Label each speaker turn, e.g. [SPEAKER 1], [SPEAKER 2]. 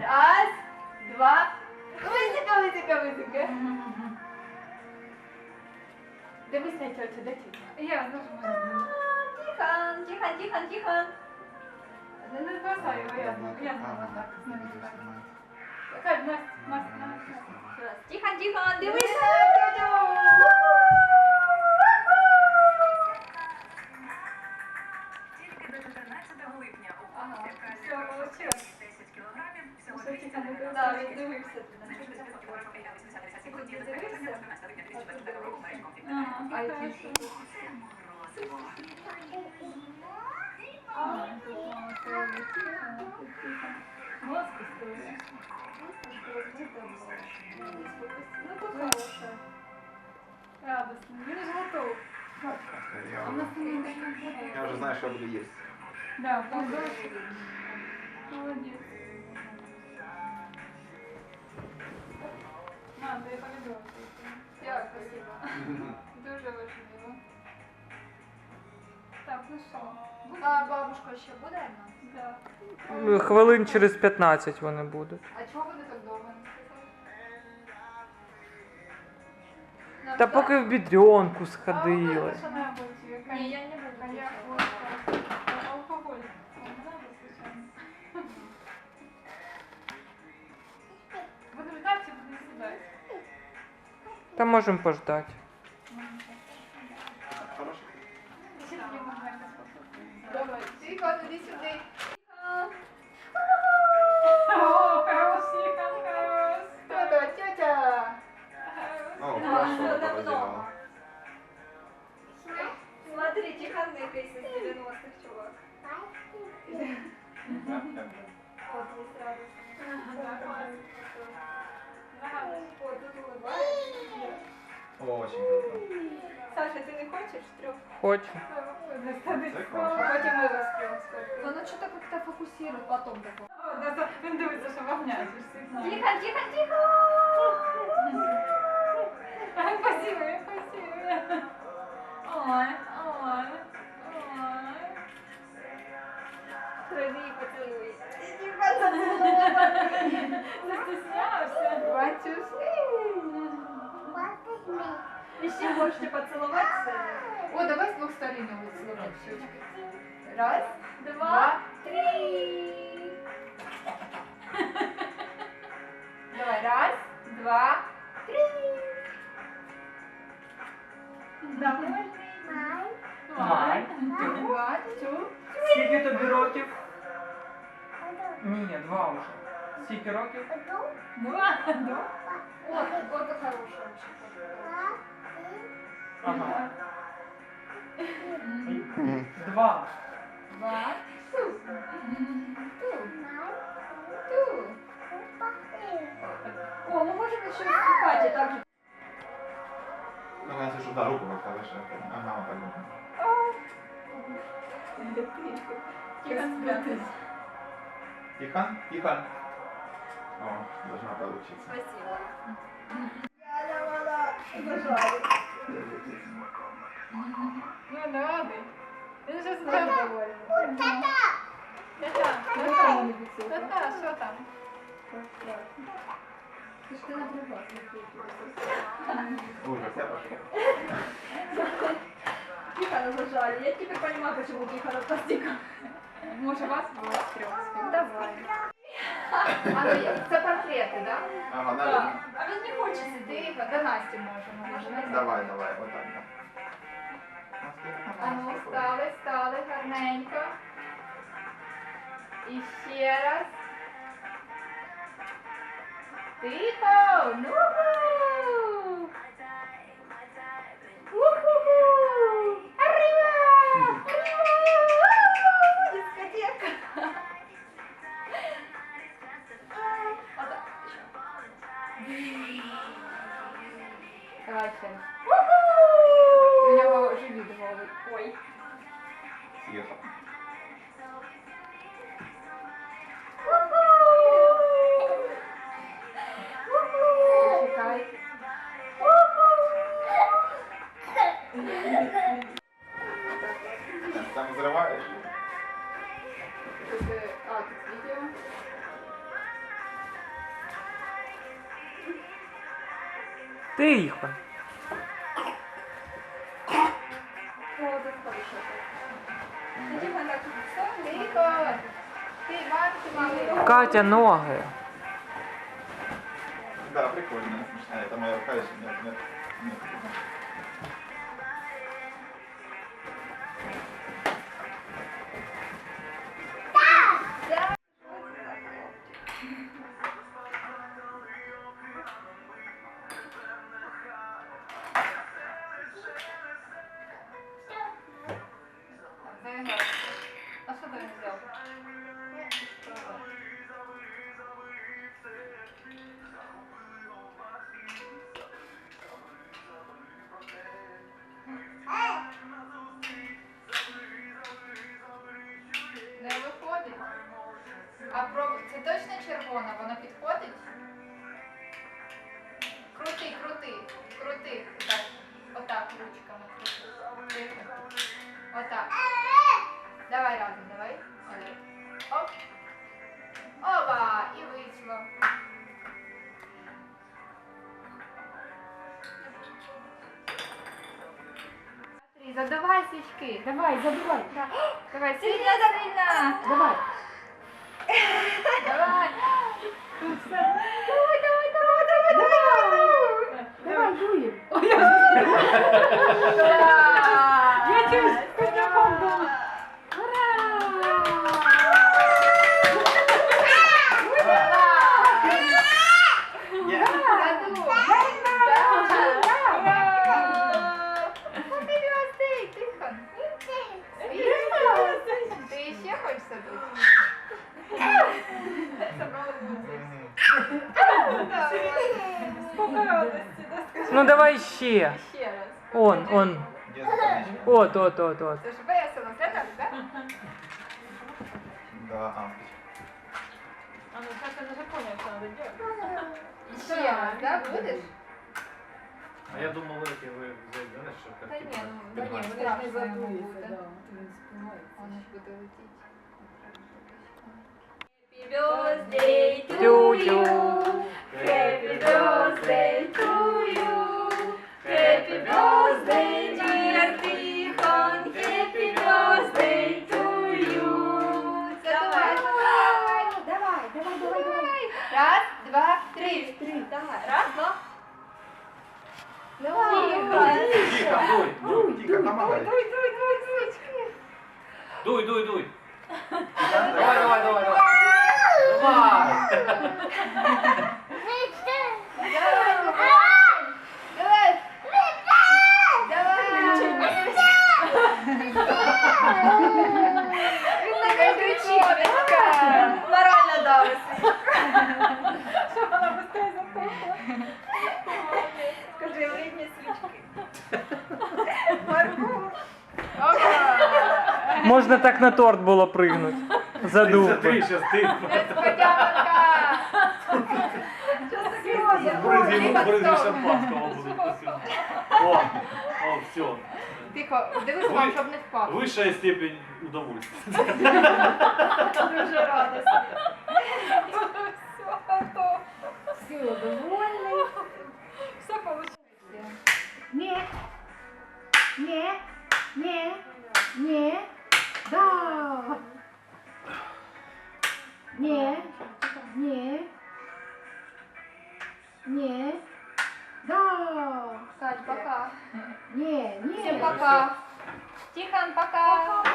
[SPEAKER 1] Раз, два. Високо, високо, високо. Дивись на тьотю, де тітя?
[SPEAKER 2] Я зажму.
[SPEAKER 1] Тихон, тихон, тихон, тихон.
[SPEAKER 2] Не не бросай його, я знаю. Я знаю, так. з ним так. Кать, Настя, Настя, Настя.
[SPEAKER 1] Тихон, тихон, дивись на тьотю.
[SPEAKER 3] всього
[SPEAKER 2] Все,
[SPEAKER 3] 200
[SPEAKER 2] тільки не
[SPEAKER 3] гривень.
[SPEAKER 1] Да, він дивився.
[SPEAKER 2] Ага,
[SPEAKER 1] А
[SPEAKER 2] хорошо.
[SPEAKER 1] які?
[SPEAKER 2] А, тут воно все летіло, тут тихо. Мозг історія. Ну, тут хороше. Радосно. Він ж готов. А в нас не буде.
[SPEAKER 4] Я вже знаю, що я буду їсти.
[SPEAKER 2] Да, подольше. Молодец. Дуже важливо. Так, ну що?
[SPEAKER 1] А бабушка ще буде одна?
[SPEAKER 2] Да.
[SPEAKER 5] Хвилин через 15 вони будуть.
[SPEAKER 1] А чого вони так довго не сказали?
[SPEAKER 5] Та поки в сходили.
[SPEAKER 2] Ви на роботі?
[SPEAKER 1] Ні, я не буду.
[SPEAKER 5] Та можемо
[SPEAKER 4] Очень круто.
[SPEAKER 1] Саша, ты не хочешь трех?
[SPEAKER 5] Хочу.
[SPEAKER 4] Це класно.
[SPEAKER 1] Хотим мы вас. Ну, ну что-то как-то фокусирует потом такое.
[SPEAKER 2] О, да, да, Він дивиться, що вогняєш сигнал.
[SPEAKER 1] Тихо, тихо, тихо! Еще можете поцеловаться. О, давай с двух сторон его целовать в щечки. Раз, два, три. Давай, раз, два, три. Давай.
[SPEAKER 5] Май.
[SPEAKER 1] One, two.
[SPEAKER 5] Скільки тобі років? Ні, два вже. Скільки років?
[SPEAKER 2] Два, два.
[SPEAKER 1] Вот, вот это хорошая вообще.
[SPEAKER 5] Ага. Два.
[SPEAKER 1] Two. О, мы можем еще вступать и так же.
[SPEAKER 4] Ну, це що, да, руку викладеш. Ага, отак.
[SPEAKER 2] Тихо спрятать.
[SPEAKER 4] Тихон, Тихон. О, должна получиться.
[SPEAKER 1] Спасибо.
[SPEAKER 2] Ну, не радий. Він же знає.
[SPEAKER 1] довольна.
[SPEAKER 2] Тата, тата, тата, що там?
[SPEAKER 1] Ты ты. Тихо зажали. Я теперь понимаю, почему Тихо пластика.
[SPEAKER 2] Може, вас було трьох.
[SPEAKER 1] Давай. А, ну, я- це портрети, да?
[SPEAKER 4] Ага,
[SPEAKER 1] Так.
[SPEAKER 4] навіть.
[SPEAKER 1] А він не хоче сидіти, до Насті можемо. може, Настя?
[SPEAKER 4] Давай, давай, отак. да.
[SPEAKER 1] А ну, стали, стали, гарненько. І ще раз. Тихо! Ну! Райфен. У меня нього живи, голий. Ой.
[SPEAKER 4] Съехал.
[SPEAKER 1] Чекай.
[SPEAKER 4] Ты Там взрываешь?
[SPEAKER 1] Это- А, тут
[SPEAKER 5] Катя, ноги.
[SPEAKER 4] Да, прикольно. Это моя рука еще нет, нет, нет.
[SPEAKER 6] Червона, вона підходить? Крути, крути, крути. Так, отак ручками крути. Отак. Давай разом, давай. Оп. Опа! І вийшло. Смотри, Задавай свічки.
[SPEAKER 1] Давай, забивай.
[SPEAKER 6] Давай, сильно, сильно.
[SPEAKER 1] Давай.
[SPEAKER 6] Давай. Давай, давай, давай, давай, давай.
[SPEAKER 1] Давай, дуем.
[SPEAKER 6] Я
[SPEAKER 1] чусь, коньяком дам.
[SPEAKER 6] Ти ще хочеш садити?
[SPEAKER 5] Ну давай ще.
[SPEAKER 6] Ще раз.
[SPEAKER 5] Он, он.
[SPEAKER 4] Где заканчивать?
[SPEAKER 5] От, от, от, от.
[SPEAKER 6] Це ж весело, це так, так?
[SPEAKER 4] Да, а.
[SPEAKER 1] А ну, как это же понял, что надо делать.
[SPEAKER 6] Ще раз, так? Будеш?
[SPEAKER 7] А я думал, эти вы взяли, знаешь, что как
[SPEAKER 6] Та
[SPEAKER 7] типа,
[SPEAKER 6] ні, ну, та ні,
[SPEAKER 7] піднімати.
[SPEAKER 6] вони ж не забудуть.
[SPEAKER 1] да.
[SPEAKER 6] Воно ж буде летіти. Раз, два, три.
[SPEAKER 1] Три, давай.
[SPEAKER 6] Раз, два.
[SPEAKER 1] Давай, давай.
[SPEAKER 7] Тихо, дуй, дуй,
[SPEAKER 4] Тихо, помогай.
[SPEAKER 6] Дуй, дуй, дуй, дуй.
[SPEAKER 7] дуй, дуй, дуй. Давай, давай, давай. Давай. Давай,
[SPEAKER 5] Можна так на торт було пригнути. За
[SPEAKER 7] Ты
[SPEAKER 5] дупу.
[SPEAKER 7] смотри, сейчас ты.
[SPEAKER 6] Несподіванка.
[SPEAKER 7] Брызги, брызги шампанского будут посылать. О, о, все.
[SPEAKER 6] Тихо, дивись вам, щоб не впав.
[SPEAKER 7] Высшая степень удовольствия.
[SPEAKER 6] Дуже радостно.
[SPEAKER 1] Все, довольный.
[SPEAKER 6] Все получилось.
[SPEAKER 1] Не. Не. Не.
[SPEAKER 6] Всем пока. Тихон, пока.